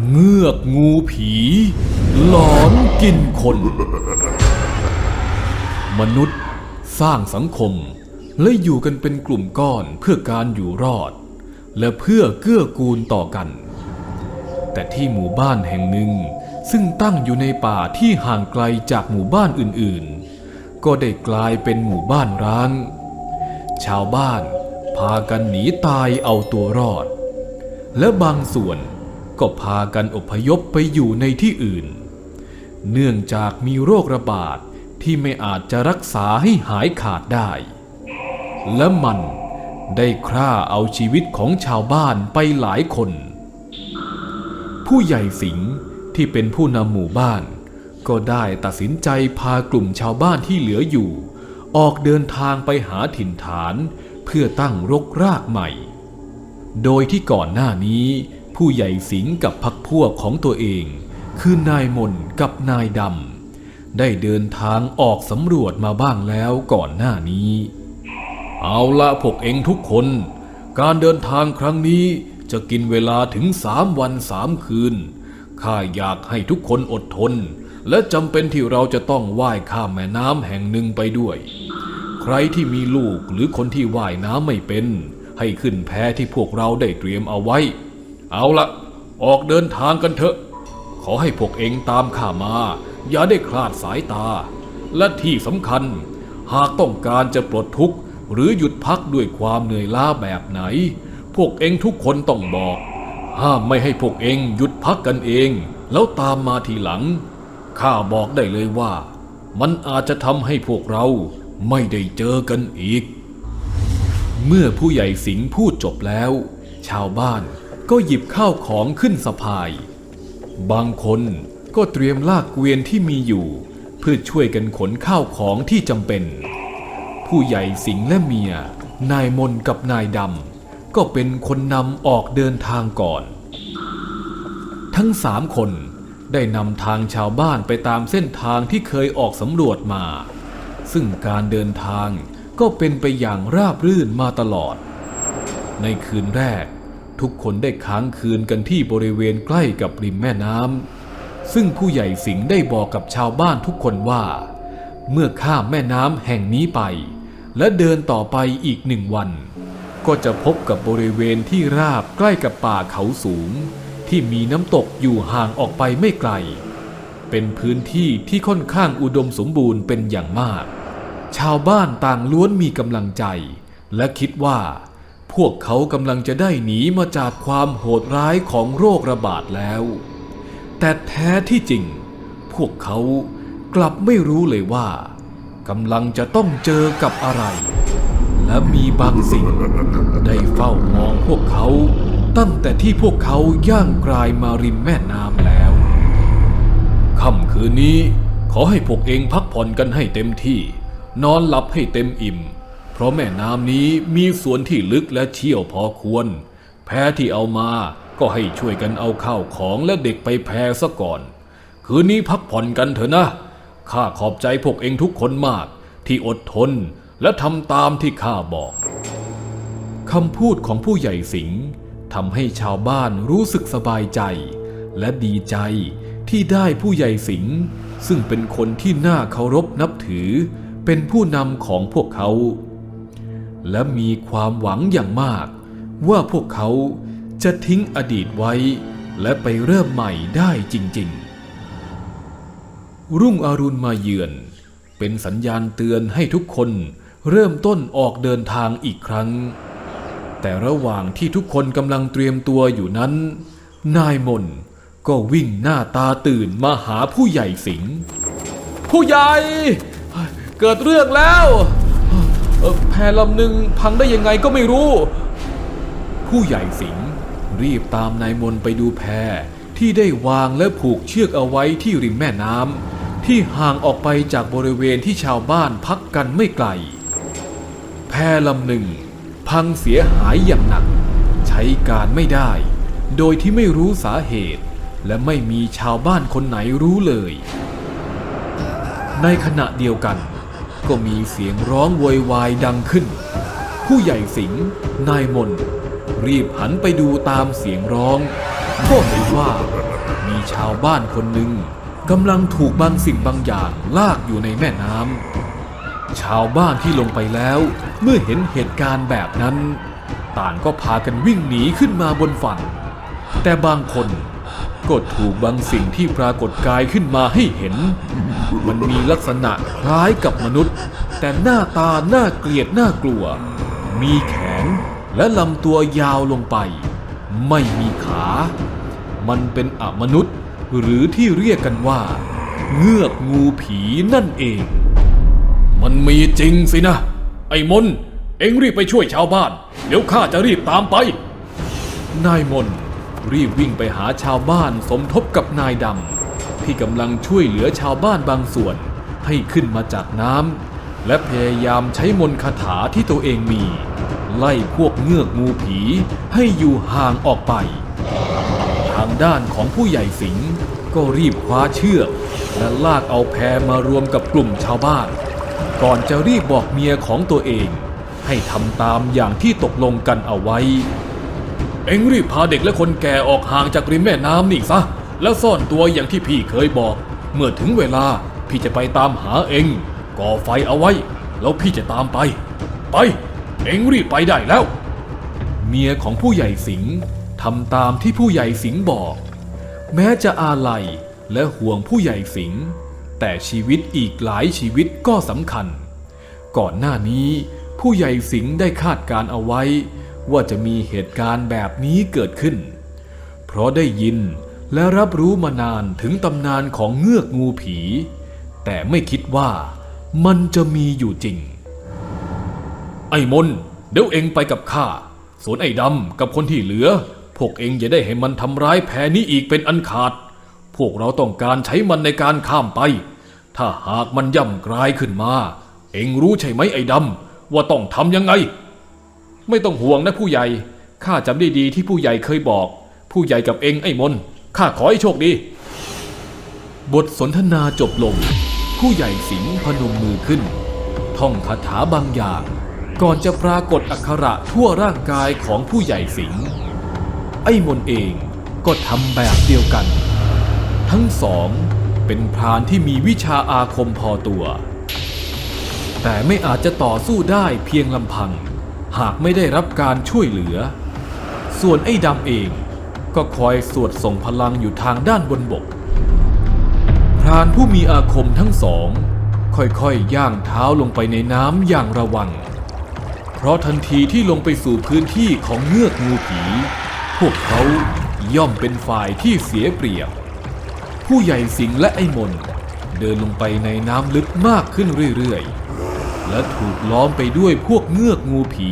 เงือกงูผี หลอนกินคน มนุษย์สร้างสังคม และอยู่กันเป็นกลุ่มก้อนเพื่อการอยู่รอด และเพื่อเกื้อกูลต่อกัน แต่ที่หมู่บ้านแห่งหนึ่ง ซึ่งตั้งอยู่ในป่าที่ห่างไกลจากหมู่บ้านอื่นๆ ก็ได้กลายเป็นหมู่บ้านร้าง ชาวบ้านพากันหนีตายเอาตัวรอด และบางส่วน ก็พากันอพยพไปอยู่ในที่อื่น เนื่องจากมีโรคระบาดที่ไม่อาจจะรักษาให้หายขาดได้ และมันได้ฆ่าเอาชีวิตของชาวบ้านไปหลายคน ผู้ใหญ่สิงห์ที่เป็นผู้นำหมู่บ้าน ก็ได้ตัดสินใจพากลุ่มชาวบ้านที่เหลืออยู่ ออกเดินทางไปหาถิ่นฐาน เพื่อตั้งรกรากใหม่ โดยที่ก่อนหน้านี้ ผู้ใหญ่สิงกับพักพวกของตัวเอง คือนายมนกับนายดำได้เดินทางออกสำรวจมาบ้างแล้วก่อนหน้านี้ เอาละพวกเองทุกคน การเดินทางครั้งนี้จะกินเวลาถึงสามวันสามคืนข้าอยากให้ทุกคนอดทน และจำเป็นที่เราจะต้องว่ายข้ามแม่น้ำแห่งหนึ่งไปด้วย ใครที่มีลูกหรือคนที่ว่ายน้ำไม่เป็น ให้ขึ้นแพที่พวกเราได้เตรียมเอาไว้ เอาละออกเดินทางกันเถอะ ขอให้พวกเองตามข้ามา อย่าได้คลาดสายตา และที่สำคัญ หากต้องการจะปลดทุกข์ หรือหยุดพักด้วยความเหนื่อยล้าแบบไหน พวกเองทุกคนต้องบอก ห้ามไม่ให้พวกเองหยุดพักกันเอง แล้วตามมาทีหลัง ข้าบอกได้เลยว่า มันอาจจะทำให้พวกเราไม่ได้เจอกันอีก เมื่อผู้ใหญ่สิงห์พูดจบแล้ว ชาวบ้าน ก็หยิบข้าวของขึ้นสะพาย บางคนก็เตรียมลากเกวียนที่มีอยู่ เพื่อช่วยกันขนข้าวของที่จำเป็น ผู้ใหญ่สิงและเมีย นายมนกับนายดำก็เป็นคนนำออกเดินทางก่อน ทั้งสามคนได้นำทางชาวบ้านไปตามเส้นทางที่เคยออกสำรวจมา ซึ่งการเดินทางก็เป็นไปอย่างราบรื่นมาตลอด ในคืนแรก ทุกคนได้ค้างคืนกันที่บริเวณใกล้กับริมแม่น้ำซึ่งผู้ใหญ่สิงห์ได้บอกกับชาวบ้านทุกคนว่า เมื่อข้ามแม่น้ำแห่งนี้ไป และเดินต่อไปอีกหนึ่งวัน ก็จะพบกับบริเวณที่ราบใกล้กับป่าเขาสูง ที่มีน้ำตกอยู่ห่างออกไปไม่ไกล เป็นพื้นที่ที่ค่อนข้างอุดมสมบูรณ์เป็นอย่างมาก ชาวบ้านต่างล้วนมีกำลังใจ และคิดว่า พวกเขากำลังจะได้หนีมาจากความโหดร้ายของโรคระบาดแล้ว แต่แท้ที่จริง พวกเขากลับไม่รู้เลยว่ากำลังจะต้องเจอกับอะไร และมีบางสิ่ง ได้เฝ้ามองพวกเขาตั้งแต่ที่พวกเขาย่างกลายมาริมแม่น้ำแล้วค่ำคืนนี้ขอให้พวกเองพักผ่อนกันให้เต็มที่ นอนหลับให้เต็มอิ่ม ราะแม่น้ำนี้มีส่วนที่ลึกและเชี่ยวพอควร แพที่เอามาก็ให้ช่วยกันเอาข้าวของและเด็กไปแพซะก่อน คืนนี้พักผ่อนกันเถอะนะ ข้าขอบใจพวกเองทุกคนมาก ที่อดทนและทำตามที่ข้าบอกคำพูดของผู้ใหญ่สิงห์ทำให้ชาวบ้านรู้สึกสบายใจ และดีใจที่ได้ผู้ใหญ่สิงห์ซึ่งเป็นคนที่น่าเคารพนับถือ เป็นผู้นำของพวกเขา และมีความหวังอย่างมาก ว่าพวกเขาจะทิ้งอดีตไว้ และไปเริ่มใหม่ได้จริง ๆ รุ่งอรุณมาเยือน เป็นสัญญาณเตือนให้ทุกคนเริ่มต้นออกเดินทางอีกครั้ง แต่ระหว่างที่ทุกคนกำลังเตรียมตัวอยู่นั้น นายมนก็วิ่งหน้าตาตื่นมาหาผู้ใหญ่สิงห์ผู้ใหญ่ เกิดเรื่องแล้ว เออแพลำหนึ่งพังได้ยังไงก็ไม่รู้ ผู้ใหญ่สิงห์รีบตามนายมนไปดูแพที่ได้วางและผูกเชือกเอาไว้ที่ริมแม่น้ำที่ห่างออกไปจากบริเวณที่ชาวบ้านพักกันไม่ไกล แพลำหนึ่ง พังเสียหายอย่างหนัก ใช้การไม่ได้ โดยที่ไม่รู้สาเหตุ และไม่มีชาวบ้านคนไหนรู้เลย ในขณะเดียวกัน ก็มีเสียงร้องโวยวายดังขึ้น ผู้ใหญ่สิงห์นายมน รีบหันไปดูตามเสียงร้องก็เห็นว่ามีชาวบ้านคนหนึ่งกำลังถูกบางสิ่งบางอย่างลากอยู่ในแม่น้ำชาวบ้านที่ลงไปแล้ว เมื่อเห็นเหตุการณ์แบบนั้น ต่างก็พากันวิ่งหนีขึ้นมาบนฝั่ง แต่บางคน ก็ถูกบางสิ่งที่ปรากฏกายขึ้นมาให้เห็น มันมีลักษณะคล้ายกับมนุษย์ แต่หน้าตาน่าเกลียดน่ากลัว มีแขนและลำตัวยาวลงไป ไม่มีขา มันเป็นอมนุษย์หรือที่เรียกกันว่า เงือกงูผีนั่นเอง มันมีจริงสินะ ไอ้มน เอ็งรีบไปช่วยชาวบ้าน เดี๋ยวข้าจะรีบตามไป นายมน รีบวิ่งไปหาชาวบ้านสมทบกับนายดำที่กำลังช่วยเหลือชาวบ้านบางส่วนให้ขึ้นมาจากน้ำและพยายามใช้มนต์คาถาที่ตัวเองมี ไล่พวกเงือกงูผีให้อยู่ห่างออกไป ทางด้านของผู้ใหญ่สิงห์ก็รีบคว้าเชือก และลากเอาแพมารวมกับกลุ่มชาวบ้าน ก่อนจะรีบบอกเมียของตัวเอง ให้ทำตามอย่างที่ตกลงกันเอาไว้ เอ็งรีบพาเด็กและคนแก่ออกห่างจากริมแม่น้ำนี่ซะ แล้วซ่อนตัวอย่างที่พี่เคยบอก เมื่อถึงเวลาพี่จะไปตามหาเอ็งก่อไฟเอาไว้ แล้วพี่จะตามไป ไป เอ็งรีบไปได้แล้ว เมียของผู้ใหญ่สิงห์ทำตามที่ผู้ใหญ่สิงห์บอก แม้จะอาลัยและห่วงผู้ใหญ่สิงห์แต่ชีวิตอีกหลายชีวิตก็สำคัญ ก่อนหน้านี้ผู้ใหญ่สิงห์ได้คาดการเอาไว้ ว่าจะมีเหตุการณ์แบบนี้เกิดขึ้น เพราะได้ยินและรับรู้มานานถึงตำนานของเงือกงูผี แต่ไม่คิดว่ามันจะมีอยู่จริง ไอ้มนเดี๋ยวเองไปกับข้าส่วนไอ้ดำกับคนที่เหลือ พวกเองอย่าได้ให้มันทำร้ายแพนี้อีกเป็นอันขาด พวกเราต้องการใช้มันในการข้ามไป ถ้าหากมันย่ำกลายขึ้นมา เองรู้ใช่ไหมไอ้ดำว่าต้องทำยังไง ไม่ต้องห่วงนะผู้ใหญ่ข้าจำได้ดีที่ผู้ใหญ่เคยบอก ผู้ใหญ่กับเองไอ้มนข้าขอให้โชคดี บทสนทนาจบลง ผู้ใหญ่สิงพนมมือขึ้น ท่องคาถาบางอย่าง ก่อนจะปรากฏอักขระทั่วร่างกายของผู้ใหญ่สิงไอ้มนเองก็ทำแบบเดียวกัน ทั้งสองเป็นพรานที่มีวิชาอาคมพอตัว แต่ไม่อาจจะต่อสู้ได้เพียงลำพัง หากไม่ได้รับการช่วยเหลือ ส่วนไอ้ดำเองก็คอยสวดส่งพลังอยู่ทางด้านบนบก พรานผู้มีอาคมทั้งสอง ค่อยๆย่างเท้าลงไปในน้ำอย่างระวัง เพราะทันทีที่ลงไปสู่พื้นที่ของเงือกงูผี พวกเขาย่อมเป็นฝ่ายที่เสียเปรียบ ผู้ใหญ่สิงและไอ้มนเดินลงไปในน้ำลึกมากขึ้นเรื่อยๆ และถูกล้อมไปด้วยพวกเงือกงูผี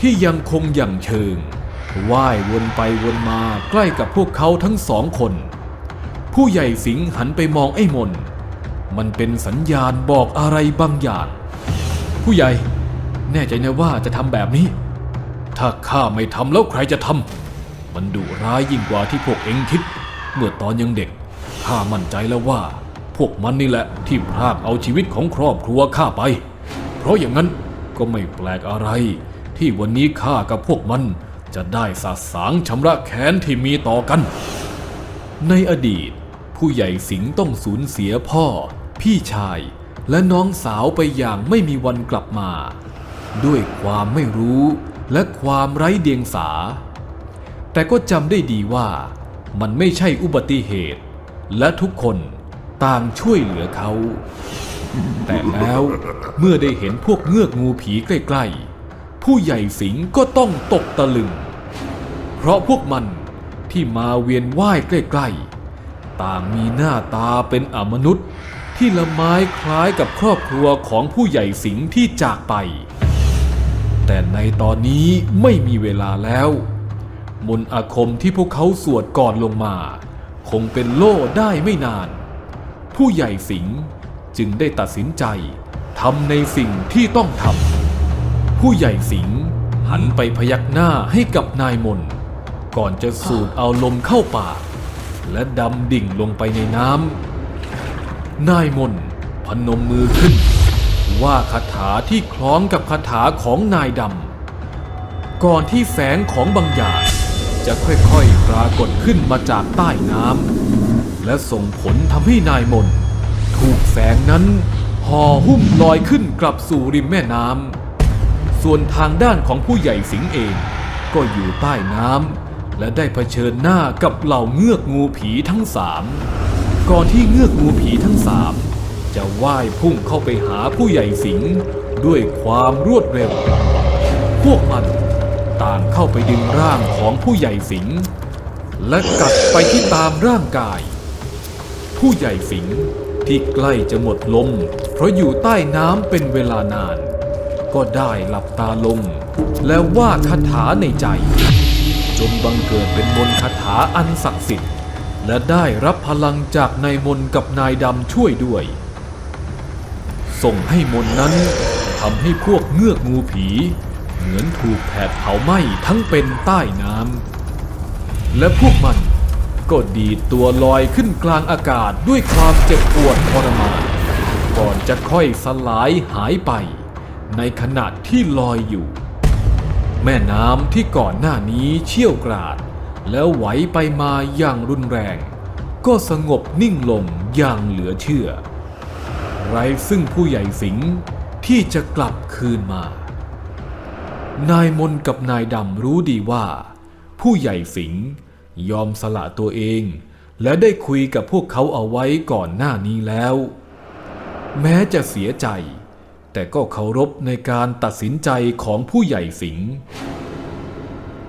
ที่ยังคงอย่างเชิงว่ายวนไปวนมาใกล้กับพวกเขาทั้งสองคน ผู้ใหญ่สิงหันไปมองไอ้มน มันเป็นสัญญาณบอกอะไรบางอย่าง ผู้ใหญ่ แน่ใจนะว่าจะทำแบบนี้ ถ้าข้าไม่ทำแล้วใครจะทำมันดุร้ายยิ่งกว่าที่พวกเองคิด เมื่อตอนยังเด็กข้ามั่นใจแล้วว่า พวกมันนี่แหละที่พรากเอาชีวิตของครอบครัวข้าไป เพราะอย่างนั้นก็ไม่แปลกอะไร ที่วันนี้ข้ากับพวกมันจะได้สาสางชำระแค้นที่มีต่อกัน ในอดีต ผู้ใหญ่สิงห์ต้องสูญเสียพ่อ พี่ชาย และน้องสาวไปอย่างไม่มีวันกลับมา ด้วยความไม่รู้และความไร้เดียงสา แต่ก็จำได้ดีว่ามันไม่ใช่อุบัติเหตุ และทุกคนต่างช่วยเหลือเขา แต่แล้วเมื่อได้เห็นพวกเงือกงูผีใกล้ๆ ผู้ใหญ่สิงก็ต้องตกตะลึง เพราะพวกมันที่มาเวียนว่ายใกล้ๆ ต่างมีหน้าตาเป็นอมนุษย์ที่ละไม้คล้ายกับครอบครัวของผู้ใหญ่สิงที่จากไป แต่ในตอนนี้ไม่มีเวลาแล้ว มนอาคมที่พวกเขาสวดก่อนลงมา คงเป็นโล่ได้ไม่นาน ผู้ใหญ่สิงห์ จึงได้ตัดสินใจทำในสิ่งที่ต้องทำผู้ใหญ่สิงหันไปพยักหน้าให้กับนายมน ก่อนจะสูดเอาลมเข้าปาก และดำดิ่งลงไปในน้ำนายมนพนมมือขึ้น ว่าคาถาที่คล้องกับคาถาของนายดำก่อนที่แสงของบางอย่าง จะค่อยๆปรากฏขึ้นมาจากใต้น้ำและส่งผลทำให้นายมน ถูกแสงนั้นห่อหุ้มลอยขึ้นกลับสู่ริมแม่น้ำ ส่วนทางด้านของผู้ใหญ่สิงเอง ก็อยู่ใต้น้ำและได้เผชิญหน้ากับเหล่าเงือกงูผีทั้งสามก่อนที่เงือกงูผีทั้งสามจะว่ายพุ่งเข้าไปหาผู้ใหญ่สิงด้วยความรวดเร็ว พวกมันต่างเข้าไปดึงร่างของผู้ใหญ่สิงและกัดไปที่ตามร่างกาย ผู้ใหญ่สิง ที่ใกล้จะหมดลม เพราะอยู่ใต้น้ำเป็นเวลานาน ก็ได้หลับตาลง และว่าคาถาในใจ จนบังเกิดเป็นมนต์คาถาอันศักดิ์สิทธิ์ และได้รับพลังจากนายมนกับนายดำช่วยด้วย ส่งให้มนต์นั้นทำให้พวกเงือกงูผี เหมือนถูกแผดเผาไหม้ทั้งเป็นใต้น้ำและพวกมัน ก็ดีดตัวลอยขึ้นกลางอากาศด้วยความเจ็บปวดทรมานก่อนจะค่อยสลายหายไป ในขณะที่ลอยอยู่ แม่น้ำที่ก่อนหน้านี้เชี่ยวกราด แล้วไหวไปมาอย่างรุนแรง ก็สงบนิ่งลงอย่างเหลือเชื่อ ไรซึ่งผู้ใหญ่สิงห์ที่จะกลับคืนมา นายมนกับนายดำรู้ดีว่า ผู้ใหญ่สิงห์ ยอมสละตัวเอง และได้คุยกับพวกเขาเอาไว้ก่อนหน้านี้แล้ว แม้จะเสียใจ แต่ก็เคารพในการตัดสินใจของผู้ใหญ่สิงห์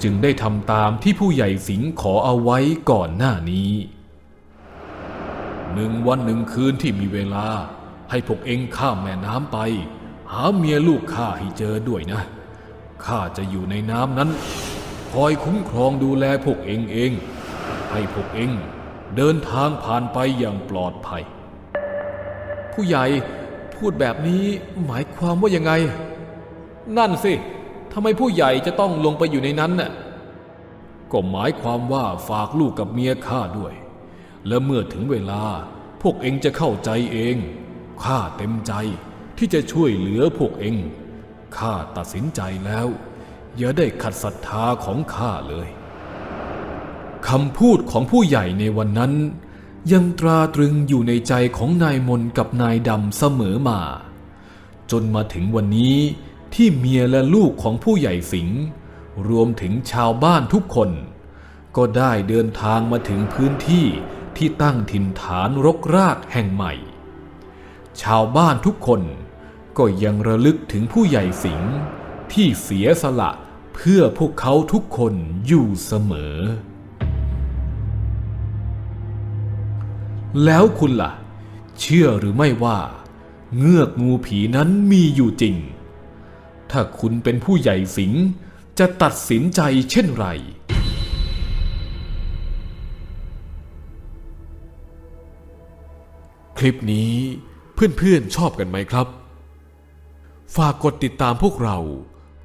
จึงได้ทำตามที่ผู้ใหญ่สิงห์ขอเอาไว้ก่อนหน้านี้หนึ่งวันหนึ่งคืนที่มีเวลา ให้พวกเองข้ามแม่น้ำไป หาเมียลูกข้าให้เจอด้วยนะข้าจะอยู่ในน้ำนั้น คอยคุ้มครองดูแลพวกเองเอง ให้พวกเองเดินทางผ่านไปอย่างปลอดภัย ผู้ใหญ่พูดแบบนี้หมายความว่ายังไง นั่นสิทำไมผู้ใหญ่จะต้องลงไปอยู่ในนั้นน่ะก็หมายความว่าฝากลูกกับเมียข้าด้วย และเมื่อถึงเวลาพวกเองจะเข้าใจเองข้าเต็มใจที่จะช่วยเหลือพวกเองข้าตัดสินใจแล้ว อย่าได้ขัดศรัทธาของข้าเลยคำพูดของผู้ใหญ่ในวันนั้น ยังตราตรึงอยู่ในใจของนายมนกับนายดำเสมอมา จนมาถึงวันนี้ที่เมียและลูกของผู้ใหญ่สิงห์รวมถึงชาวบ้านทุกคน ก็ได้เดินทางมาถึงพื้นที่ที่ตั้งถิ่นฐานรกรากแห่งใหม่ ชาวบ้านทุกคนก็ยังระลึกถึงผู้ใหญ่สิงห์ ที่เสียสละเพื่อพวกเขาทุกคนอยู่เสมอ แล้วคุณล่ะ เชื่อหรือไม่ว่า เงือกงูผีนั้นมีอยู่จริง ถ้าคุณเป็นผู้ใหญ่สิงจะตัดสินใจเช่นไรคลิปนี้เพื่อนๆชอบกันไหมครับ ฝากกดติดตามพวกเรา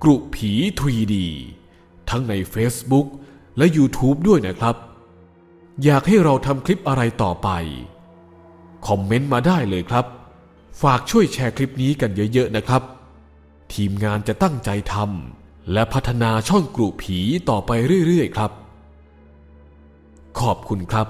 กรุผี 3D ทั้งใน Facebook และ YouTube ด้วยนะครับ อยากให้เราทำคลิปอะไรต่อไป คอมเมนต์มาได้เลยครับ ฝากช่วยแชร์คลิปนี้กันเยอะๆนะครับ ทีมงานจะตั้งใจทำและพัฒนาช่องกรุผีต่อไปเรื่อยๆครับ ขอบคุณครับ